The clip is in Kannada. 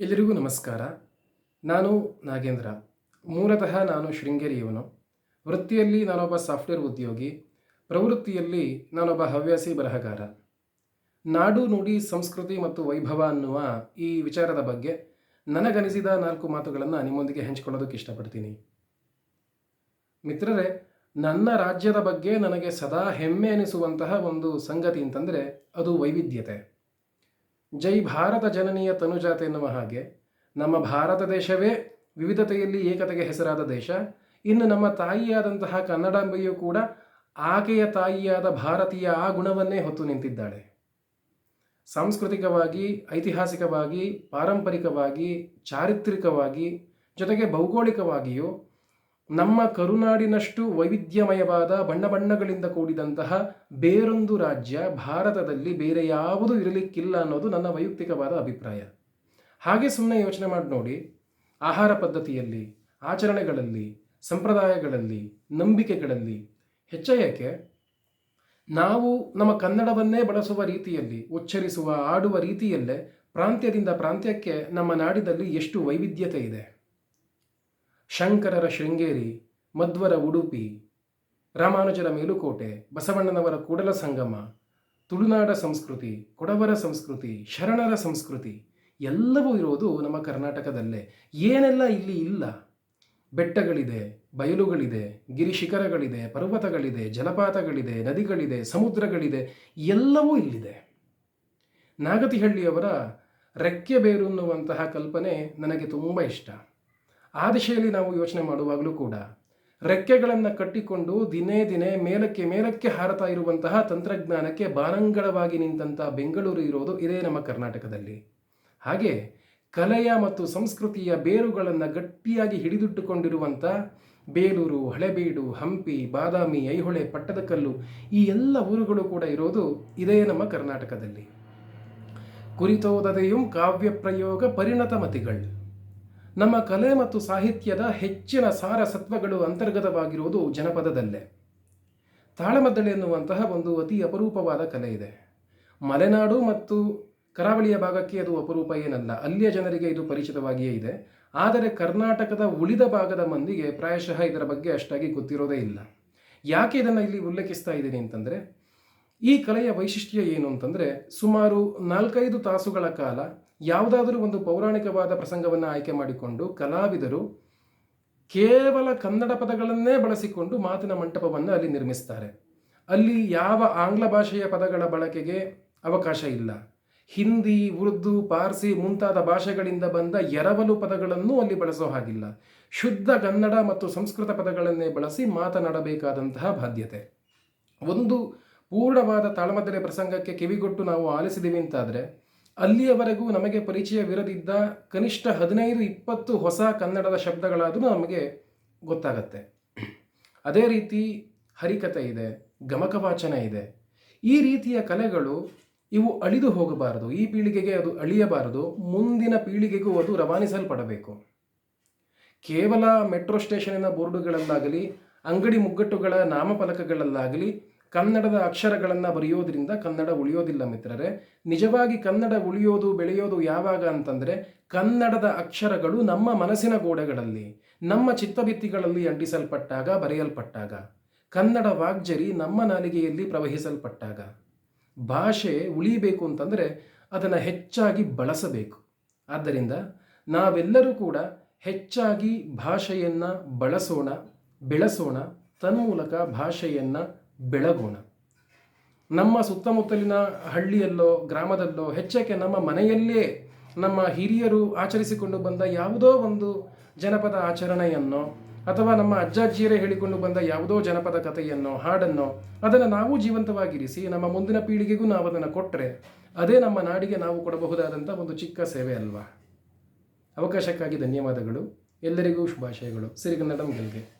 ಎಲ್ಲರಿಗೂ ನಮಸ್ಕಾರ. ನಾನು ನಾಗೇಂದ್ರ. ಮೂಲತಃ ನಾನು ಶೃಂಗೇರಿಯವನು. ವೃತ್ತಿಯಲ್ಲಿ ನಾನೊಬ್ಬ ಸಾಫ್ಟ್ವೇರ್ ಉದ್ಯೋಗಿ. ಪ್ರವೃತ್ತಿಯಲ್ಲಿ ನಾನೊಬ್ಬ ಹವ್ಯಾಸಿ ಬರಹಗಾರ. ನಾಡು ನುಡಿ, ಸಂಸ್ಕೃತಿ ಮತ್ತು ವೈಭವ ಅನ್ನುವ ಈ ವಿಚಾರದ ಬಗ್ಗೆ ನನಗನಿಸಿದ ನಾಲ್ಕು ಮಾತುಗಳನ್ನು ನಿಮ್ಮೊಂದಿಗೆ ಹಂಚಿಕೊಳ್ಳೋದಕ್ಕೆ ಇಷ್ಟಪಡ್ತೀನಿ. ಮಿತ್ರರೇ, ನನ್ನ ರಾಜ್ಯದ ಬಗ್ಗೆ ನನಗೆ ಸದಾ ಹೆಮ್ಮೆ ಅನಿಸುವಂತಹ ಒಂದು ಸಂಗತಿ ಅಂತಂದರೆ ಅದು ವೈವಿಧ್ಯತೆ. ಜೈ ಭಾರತ ಜನನೀಯ ತನುಜಾತೆ ಎನ್ನುವ ಹಾಗೆ ನಮ್ಮ ಭಾರತ ದೇಶವೇ ವಿವಿಧತೆಯಲ್ಲಿ ಏಕತೆಗೆ ಹೆಸರಾದ ದೇಶ. ಇನ್ನು ನಮ್ಮ ತಾಯಿಯಾದಂತಹ ಕನ್ನಡಾಂಬೆಯೂ ಕೂಡ ಆಕೆಯ ತಾಯಿಯಾದ ಭಾರತೀಯ ಆ ಗುಣವನ್ನೇ ಹೊತ್ತು ನಿಂತಿದ್ದಾಳೆ. ಸಾಂಸ್ಕೃತಿಕವಾಗಿ, ಐತಿಹಾಸಿಕವಾಗಿ, ಪಾರಂಪರಿಕವಾಗಿ, ಚಾರಿತ್ರಿಕವಾಗಿ, ಜೊತೆಗೆ ಭೌಗೋಳಿಕವಾಗಿಯೂ ನಮ್ಮ ಕರುನಾಡಿನಷ್ಟು ವೈವಿಧ್ಯಮಯವಾದ ಬಣ್ಣ ಬಣ್ಣಗಳಿಂದ ಕೂಡಿದಂತಹ ಬೇರೊಂದು ರಾಜ್ಯ ಭಾರತದಲ್ಲಿ ಬೇರೆ ಯಾವುದೂ ಇರಲಿಕ್ಕಿಲ್ಲ ಅನ್ನೋದು ನನ್ನ ವೈಯಕ್ತಿಕವಾದ ಅಭಿಪ್ರಾಯ. ಹಾಗೆ ಸುಮ್ಮನೆ ಯೋಚನೆ ಮಾಡಿ ನೋಡಿ. ಆಹಾರ ಪದ್ಧತಿಯಲ್ಲಿ, ಆಚರಣೆಗಳಲ್ಲಿ, ಸಂಪ್ರದಾಯಗಳಲ್ಲಿ, ನಂಬಿಕೆಗಳಲ್ಲಿ ಹೆಚ್ಚಯಕ್ಕೆ ನಾವು ನಮ್ಮ ಕನ್ನಡವನ್ನೇ ಬಳಸುವ ರೀತಿಯಲ್ಲಿ, ಉಚ್ಚರಿಸುವ, ಆಡುವ ರೀತಿಯಲ್ಲೇ ಪ್ರಾಂತ್ಯದಿಂದ ಪ್ರಾಂತ್ಯಕ್ಕೆ ನಮ್ಮ ನಾಡಿನಲ್ಲಿ ಎಷ್ಟು ವೈವಿಧ್ಯತೆ ಇದೆ. ಶಂಕರರ ಶೃಂಗೇರಿ, ಮಧ್ವರ ಉಡುಪಿ, ರಾಮಾನುಜರ ಮೇಲುಕೋಟೆ, ಬಸವಣ್ಣನವರ ಕೂಡಲ ಸಂಗಮ, ತುಳುನಾಡ ಸಂಸ್ಕೃತಿ, ಕೊಡವರ ಸಂಸ್ಕೃತಿ, ಶರಣರ ಸಂಸ್ಕೃತಿ ಎಲ್ಲವೂ ಇರೋದು ನಮ್ಮ ಕರ್ನಾಟಕದಲ್ಲೇ. ಏನೆಲ್ಲ ಇಲ್ಲಿ ಇಲ್ಲ? ಬೆಟ್ಟಗಳಿದೆ, ಬಯಲುಗಳಿದೆ, ಗಿರಿಶಿಖರಗಳಿದೆ, ಪರ್ವತಗಳಿದೆ, ಜಲಪಾತಗಳಿದೆ, ನದಿಗಳಿದೆ, ಸಮುದ್ರಗಳಿದೆ, ಎಲ್ಲವೂ ಇಲ್ಲಿದೆ. ನಾಗತಿಹಳ್ಳಿಯವರ ರೆಕ್ಕೆ ಬೇರು ಅನ್ನುವಂತಹ ಕಲ್ಪನೆ ನನಗೆ ತುಂಬ ಇಷ್ಟ. ಆ ದಿಶೆಯಲ್ಲಿ ನಾವು ಯೋಚನೆ ಮಾಡುವಾಗಲೂ ಕೂಡ ರೆಕ್ಕೆಗಳನ್ನು ಕಟ್ಟಿಕೊಂಡು ದಿನೇ ದಿನೇ ಮೇಲಕ್ಕೆ ಮೇಲಕ್ಕೆ ಹಾರತಾ ಇರುವಂತಹ ತಂತ್ರಜ್ಞಾನಕ್ಕೆ ಬಾನಂಗಳವಾಗಿ ನಿಂತಹ ಬೆಂಗಳೂರು ಇರೋದು ಇದೇ ನಮ್ಮ ಕರ್ನಾಟಕದಲ್ಲಿ. ಹಾಗೆ ಕಲೆಯ ಮತ್ತು ಸಂಸ್ಕೃತಿಯ ಬೇರುಗಳನ್ನು ಗಟ್ಟಿಯಾಗಿ ಹಿಡಿದಿಟ್ಟುಕೊಂಡಿರುವಂಥ ಬೇಲೂರು, ಹಳೆಬೀಡು, ಹಂಪಿ, ಬಾದಾಮಿ, ಐಹೊಳೆ ಪಟ್ಟದಕಲ್ಲು ಈ ಎಲ್ಲ ಊರುಗಳು ಕೂಡ ಇರೋದು ಇದೇ ನಮ್ಮ ಕರ್ನಾಟಕದಲ್ಲಿ. ಕುರಿತೋದದೆಯೂ ಕಾವ್ಯ ಪ್ರಯೋಗ ಪರಿಣತ ಮತಿಗಳು ನಮ್ಮ ಕಲೆ ಮತ್ತು ಸಾಹಿತ್ಯದ ಹೆಚ್ಚಿನ ಸಾರ ಸತ್ವಗಳು ಅಂತರ್ಗತವಾಗಿರುವುದು ಜನಪದದಲ್ಲೇ. ತಾಳಮದ್ದಳೆ ಎನ್ನುವಂತಹ ಒಂದು ಅತಿ ಅಪರೂಪವಾದ ಕಲೆ ಇದೆ. ಮಲೆನಾಡು ಮತ್ತು ಕರಾವಳಿಯ ಭಾಗಕ್ಕೆ ಅದು ಅಪರೂಪ ಏನಲ್ಲ, ಅಲ್ಲಿಯ ಜನರಿಗೆ ಇದು ಪರಿಚಿತವಾಗಿಯೇ ಇದೆ. ಆದರೆ ಕರ್ನಾಟಕದ ಉಳಿದ ಭಾಗದ ಮಂದಿಗೆ ಪ್ರಾಯಶಃ ಇದರ ಬಗ್ಗೆ ಅಷ್ಟಾಗಿ ಗೊತ್ತಿರೋದೇ ಇಲ್ಲ. ಯಾಕೆ ಇದನ್ನು ಇಲ್ಲಿ ಉಲ್ಲೇಖಿಸ್ತಾ ಇದ್ದೀನಿ ಅಂತಂದರೆ ಈ ಕಲೆಯ ವೈಶಿಷ್ಟ್ಯ ಏನು ಅಂತಂದರೆ ಸುಮಾರು ನಾಲ್ಕೈದು ತಾಸುಗಳ ಕಾಲ ಯಾವುದಾದರೂ ಒಂದು ಪೌರಾಣಿಕವಾದ ಪ್ರಸಂಗವನ್ನು ಆಯ್ಕೆ ಮಾಡಿಕೊಂಡು ಕಲಾವಿದರು ಕೇವಲ ಕನ್ನಡ ಪದಗಳನ್ನೇ ಬಳಸಿಕೊಂಡು ಮಾತಿನ ಮಂಟಪವನ್ನು ಅಲ್ಲಿ ನಿರ್ಮಿಸ್ತಾರೆ. ಅಲ್ಲಿ ಯಾವ ಆಂಗ್ಲ ಭಾಷೆಯ ಪದಗಳ ಬಳಕೆಗೆ ಅವಕಾಶ ಇಲ್ಲ. ಹಿಂದಿ, ಉರ್ದು, ಪಾರ್ಸಿ ಮುಂತಾದ ಭಾಷೆಗಳಿಂದ ಬಂದ ಎರವಲು ಪದಗಳನ್ನು ಅಲ್ಲಿ ಬಳಸೋ ಹಾಗಿಲ್ಲ. ಶುದ್ಧ ಕನ್ನಡ ಮತ್ತು ಸಂಸ್ಕೃತ ಪದಗಳನ್ನೇ ಬಳಸಿ ಮಾತನಾಡಬೇಕಾದಂತಹ ಬಾಧ್ಯತೆ. ಒಂದು ಪೂರ್ಣವಾದ ತಾಳಮದ್ದಲೆ ಪ್ರಸಂಗಕ್ಕೆ ಕಿವಿಗೊಟ್ಟು ನಾವು ಆಲಿಸಿದ್ದೀವಿ ಅಂತಾದರೆ, ಅಲ್ಲಿಯವರೆಗೂ ನಮಗೆ ಪರಿಚಯವಿರದಿದ್ದ ಕನಿಷ್ಠ ಹದಿನೈದು ಇಪ್ಪತ್ತು ಹೊಸ ಕನ್ನಡದ ಶಬ್ದಗಳಾದರೂ ನಮಗೆ ಗೊತ್ತಾಗತ್ತೆ. ಅದೇ ರೀತಿ ಹರಿಕತೆ ಇದೆ, ಗಮಕವಾಚನ ಇದೆ. ಈ ರೀತಿಯ ಕಲೆಗಳು ಇವು ಅಳಿದು ಹೋಗಬಾರದು. ಈ ಪೀಳಿಗೆಗೆ ಅದು ಅಳಿಯಬಾರದು. ಮುಂದಿನ ಪೀಳಿಗೆಗೂ ಅದು ರವಾನಿಸಲ್ಪಡಬೇಕು. ಕೇವಲ ಮೆಟ್ರೋ ಸ್ಟೇಷನಿನ ಬೋರ್ಡುಗಳಲ್ಲಾಗಲಿ, ಅಂಗಡಿ ಮುಗ್ಗಟ್ಟುಗಳ ನಾಮಫಲಕಗಳಲ್ಲಾಗಲಿ ಕನ್ನಡದ ಅಕ್ಷರಗಳನ್ನು ಬರೆಯೋದ್ರಿಂದ ಕನ್ನಡ ಉಳಿಯೋದಿಲ್ಲ ಮಿತ್ರರೇ. ನಿಜವಾಗಿ ಕನ್ನಡ ಉಳಿಯೋದು, ಬೆಳೆಯೋದು ಯಾವಾಗ ಅಂತಂದರೆ ಕನ್ನಡದ ಅಕ್ಷರಗಳು ನಮ್ಮ ಮನಸ್ಸಿನ ಗೋಡೆಗಳಲ್ಲಿ, ನಮ್ಮ ಚಿತ್ತಭಿತ್ತಿಗಳಲ್ಲಿ ಅಂಟಿಸಲ್ಪಟ್ಟಾಗ, ಬರೆಯಲ್ಪಟ್ಟಾಗ. ಕನ್ನಡ ವಾಗ್ಜರಿ ನಮ್ಮ ನಾಲಿಗೆಯಲ್ಲಿ ಪ್ರವಹಿಸಲ್ಪಟ್ಟಾಗ. ಭಾಷೆ ಉಳಿಬೇಕು ಅಂತಂದರೆ ಅದನ್ನು ಹೆಚ್ಚಾಗಿ ಬಳಸಬೇಕು. ಆದ್ದರಿಂದ ನಾವೆಲ್ಲರೂ ಕೂಡ ಹೆಚ್ಚಾಗಿ ಭಾಷೆಯನ್ನು ಬಳಸೋಣ, ಬೆಳೆಸೋಣ, ತನ್ಮೂಲಕ ಭಾಷೆಯನ್ನು ಬೆಳಗೋಣ. ನಮ್ಮ ಸುತ್ತಮುತ್ತಲಿನ ಹಳ್ಳಿಯಲ್ಲೋ, ಗ್ರಾಮದಲ್ಲೋ ಹೆಚ್ಚಕ್ಕೆ ನಮ್ಮ ಮನೆಯಲ್ಲೇ ನಮ್ಮ ಹಿರಿಯರು ಆಚರಿಸಿಕೊಂಡು ಬಂದ ಯಾವುದೋ ಒಂದು ಜನಪದ ಆಚರಣೆಯನ್ನೋ, ಅಥವಾ ನಮ್ಮ ಅಜ್ಜಾಜ್ಜಿಯರೇ ಹೇಳಿಕೊಂಡು ಬಂದ ಯಾವುದೋ ಜನಪದ ಕಥೆಯನ್ನೋ, ಹಾಡನ್ನೋ, ಅದನ್ನು ನಾವು ಜೀವಂತವಾಗಿರಿಸಿ ನಮ್ಮ ಮುಂದಿನ ಪೀಳಿಗೆಗೂ ನಾವು ಅದನ್ನು ಕೊಟ್ಟರೆ ಅದೇ ನಮ್ಮ ನಾಡಿಗೆ ನಾವು ಕೊಡಬಹುದಾದಂಥ ಒಂದು ಚಿಕ್ಕ ಸೇವೆ ಅಲ್ವಾ? ಅವಕಾಶಕ್ಕಾಗಿ ಧನ್ಯವಾದಗಳು. ಎಲ್ಲರಿಗೂ ಶುಭಾಶಯಗಳು. ಸಿರಿಗನ್ನಡಂ ಗೆಲ್ಗೆ.